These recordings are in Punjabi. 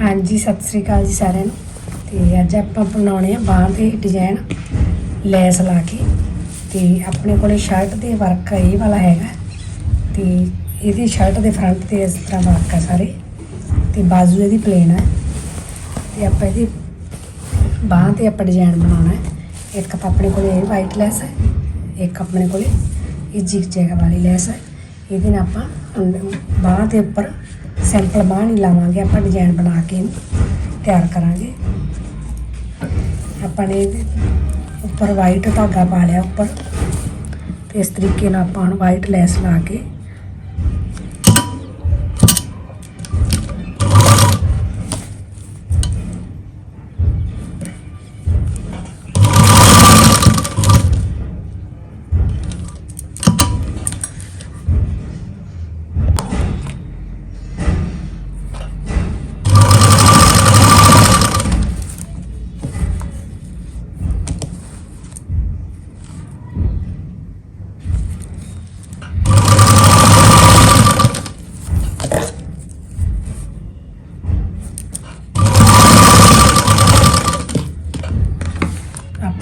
ਹਾਂਜੀ, ਸਤਿ ਸ੍ਰੀ ਅਕਾਲ ਜੀ ਸਾਰਿਆਂ ਨੂੰ। ਤੇ ਅੱਜ ਆਪਾਂ ਬਣਾਉਣੇ ਆ ਬਾਹਾਂ ਤੇ ਡਿਜ਼ਾਈਨ ਲੈਸ ਲਾ ਕੇ। ਤੇ ਆਪਣੇ ਕੋਲੇ ਸ਼ਰਟ ਦੇ ਵਰਕ ਇਹ ਵਾਲਾ ਹੈਗਾ। ਤੇ ਇਹਦੀ ਸ਼ਰਟ ਦੇ ਫਰੰਟ ਤੇ ਇਸ ਤਰ੍ਹਾਂ ਵਰਕ ਆ ਸਾਰੇ। ਤੇ ਬਾਜ਼ੂ ਇਹਦੀ ਪਲੇਨ ਹੈ ਤੇ ਆਪਾਂ ਇਹਦੀ ਬਾਹਾਂ ਤੇ ਆਪਾਂ ਡਿਜ਼ਾਈਨ ਬਣਾਉਣਾ ਹੈ। ਇੱਕ ਤਾਂ ਆਪਣੇ ਕੋਲੇ ਇਹ ਵਾਈਟ ਲੈਸ ਹੈ, ਇੱਕ ਆਪਣੇ ਕੋਲੇ ਇਹ ਜਿਗ ਜੈਗ ਵਾਲੀ ਲੈਸ ਹੈ। ਇਹਦੇ ਨਾਲ ਆਪਾਂ ਬਾਹਾਂ ਦੇ ਉੱਪਰ ਸਿੰਪਲ ਬਾਂਹ ਨਹੀਂ ਲਾਵਾਂਗੇ, ਆਪਾਂ ਡਿਜ਼ਾਈਨ ਬਣਾ ਕੇ ਤਿਆਰ ਕਰਾਂਗੇ। ਆਪਾਂ ਨੇ ਉੱਪਰ ਵਾਈਟ ਧਾਗਾ ਪਾ ਲਿਆ ਉੱਪਰ। ਤੇ ਇਸ ਤਰੀਕੇ ਨਾਲ ਆਪਾਂ ਹੁਣ ਵਾਈਟ ਲੈਸ ਲਾ ਕੇ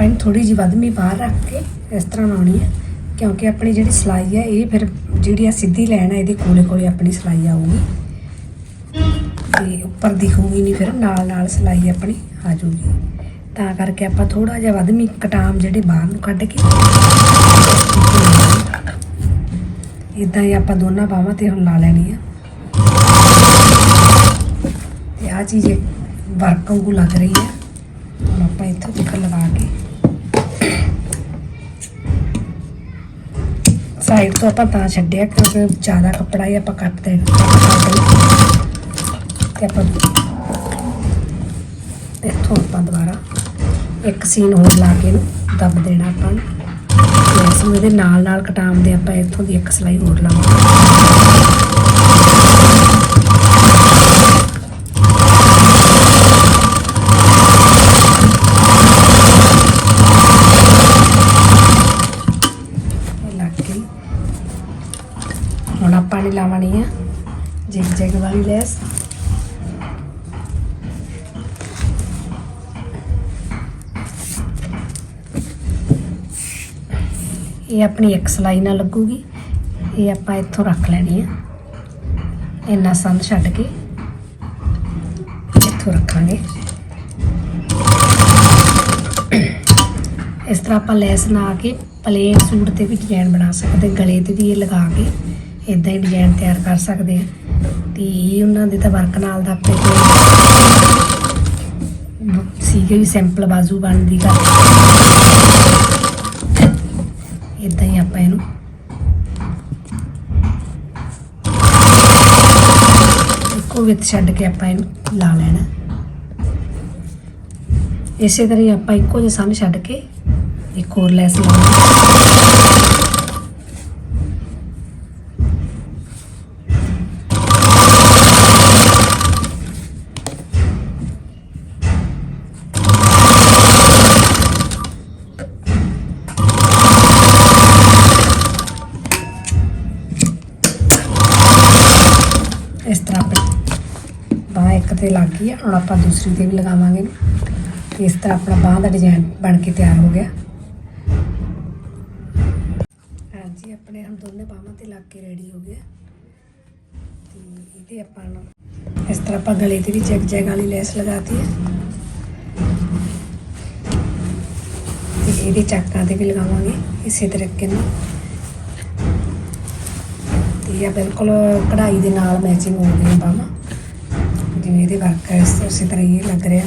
ਆਪਾਂ ਇਹਨੂੰ ਥੋੜੀ ਜਿਹੀ ਵਧਮੀ ਬਾਹਰ ਰੱਖ ਕੇ ਇਸ ਤਰ੍ਹਾਂ ਲਾਉਣੀ ਹੈ, ਕਿਉਂਕਿ ਆਪਣੀ ਜਿਹੜੀ ਸਲਾਈ ਹੈ, ਇਹ ਫਿਰ ਜਿਹੜੀ ਆ ਸਿੱਧੀ ਲਾਈਨ ਹੈ ਇਹਦੇ ਕੋਲੇ ਕੋਲੇ ਆਪਣੀ ਸਲਾਈ ਆਊਗੀ। ਤੇ ਉੱਪਰ ਦਿਖੂਗੀ ਨਹੀਂ ਫਿਰ, ਨਾਲ ਨਾਲ ਸਲਾਈ ਆਪਣੀ ਆ ਜਾਊਗੀ। ਤਾਂ ਕਰਕੇ ਆਪਾਂ ਥੋੜਾ ਜਿਹਾ ਵਧਮੀ ਕਟਾਮ ਜਿਹੜੇ ਬਾਹਰ ਨੂੰ ਕੱਢ ਕੇ ਇਦਾਂ ਹੀ ਆਪਾਂ ਦੋਨਾਂ ਬਾਹਾਂ ਤੇ ਹੁਣ ਲਾ ਲੈਣੀ ਆ। ਤੇ ਆ ਚੀਜ਼ ਵਰਕ ਵਾਂਗੂ ਲੱਗ ਰਹੀ ਹੈ। ਹੁਣ ਆਪਾਂ ਇੱਥੋਂ ਤੱਕ ਲਗਾ ਕੇ ਸਾਈਡ ਤੋਂ ਆਪਾਂ ਤਾਂ ਛੱਡਿਆ ਕਿਉਂਕਿ ਜ਼ਿਆਦਾ ਕੱਪੜਾ ਹੀ ਆਪਾਂ ਕੱਟ ਦੇਣਾ। ਤੇ ਆਪਾਂ ਇੱਥੋਂ ਆਪਾਂ ਦੁਬਾਰਾ ਇੱਕ ਸੀਨ ਹੋਰ ਲਾ ਕੇ ਦੱਬ ਦੇਣਾ ਆਪਾਂ ਨੂੰ। ਇਸ ਨੂੰ ਇਹਦੇ ਨਾਲ ਨਾਲ ਕਟਾਮ ਦੇ ਆਪਾਂ ਇੱਥੋਂ ਦੀ ਇੱਕ ਸਲਾਈ ਹੋਰ ਲਾਵਾਂਗੇ। මොනක් පාලි ළමණිය ජෙක්ජක වලිලස් ये अपनी एक सिलाई ना लगूगी ये आप इतों रख लेनी है इन्ना सन छड़ के इतों रखा इस तरह आप लैस ना के प्लेन सूट से भी डिजाइन बना सकते गले से भी ये लगा के ਇਦਾਂ ਹੀ ਡਿਜ਼ਾਈਨ ਤਿਆਰ ਕਰ ਸਕਦੇ ਆ ਤੇ ਇਹ ਉਹਨਾਂ ਦੇ ਤਾਂ ਵਰਕ ਨਾਲ ਦਾ ਆਪਣੇ ਕੋਲ ਸੀਗੇ ਵੀ ਸਿੰਪਲ ਬਾਜ਼ੂ ਬਣਦੀ ਕਰ ਇਦਾਂ ਹੀ ਆਪਾਂ ਇਹਨੂੰ ਇੱਕੋ ਵਿੱਚ ਛੱਡ ਕੇ ਆਪਾਂ ਇਹਨੂੰ ਲਾ ਲੈਣਾ। ਇਸੇ ਤਰ੍ਹਾਂ ਹੀ ਆਪਾਂ ਇੱਕੋ ਜਿਹੇ ਸੰਨ ਛੱਡ ਕੇ ਇੱਕ ਹੋਰ ਲੈਸ ਲਾਉਣੀ ਇਸ ਤਰ੍ਹਾਂ ਆਪਣੀ ਬਾਂਹ ਇੱਕ ਤੇ ਲੱਗ ਗਈ ਹੁਣ ਆਪਾਂ ਦੂਸਰੀ ਤੇ ਵੀ ਲਗਾਵਾਂਗੇ। ਤੇ ਇਸ ਤਰ੍ਹਾਂ ਆਪਣਾ ਬਾਂਹ ਦਾ ਡਿਜ਼ਾਈਨ ਬਣ ਕੇ ਤਿਆਰ ਹੋ ਗਿਆ। ਹਾਂਜੀ, ਆਪਣੇ ਹੁਣ ਦੋਨੇ ਬਾਹਾਂ ਤੇ ਲੱਗ ਕੇ ਰੈਡੀ ਹੋ ਗਿਆ ਤੇ ਇਹਦੇ ਆਪਾਂ ਨੂੰ ਇਸ ਤਰ੍ਹਾਂ ਆਪਾਂ ਗਲੇ ਤੇ ਵੀ ਜੈਗ ਜੈਗ ਵਾਲੀ ਲੈਸ ਲਗਾਤੀ ਹੈ ਤੇ ਇਹਦੇ ਚਾਕਾਂ ਤੇ ਵੀ ਲਗਾਵਾਂਗੇ ਇਸੇ ਤਰੀਕੇ ਨਾਲ। ਤੇ ਇਹ ਬਿਲਕੁਲ ਕਢਾਈ ਦੇ ਨਾਲ ਮੈਚਿੰਗ ਹੋ ਗਈ ਬਾਹਾਂ। ਜਿਵੇਂ ਇਹਦੇ ਵਰਕ ਹੈ ਉਸੇ ਤਰ੍ਹਾਂ ਹੀ ਇਹ ਲੱਗ ਰਿਹਾ।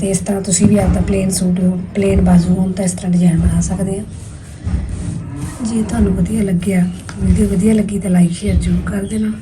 ਤੇ ਇਸ ਤਰ੍ਹਾਂ ਤੁਸੀਂ ਵੀ ਆਪਦਾ ਪਲੇਨ ਸੂਟ ਪਲੇਨ ਬਾਜ਼ੂ ਹੋਣ ਤਾਂ ਇਸ ਤਰ੍ਹਾਂ ਡਿਜ਼ਾਈਨ ਬਣਾ ਸਕਦੇ ਆ ਜੇ ਤੁਹਾਨੂੰ ਵਧੀਆ ਲੱਗਿਆ ਵੀਡੀਓ ਵਧੀਆ ਲੱਗੀ ਤਾਂ ਲਾਈਕ ਸ਼ੇਅਰ ਜ਼ਰੂਰ ਕਰ ਦੇਣਾ।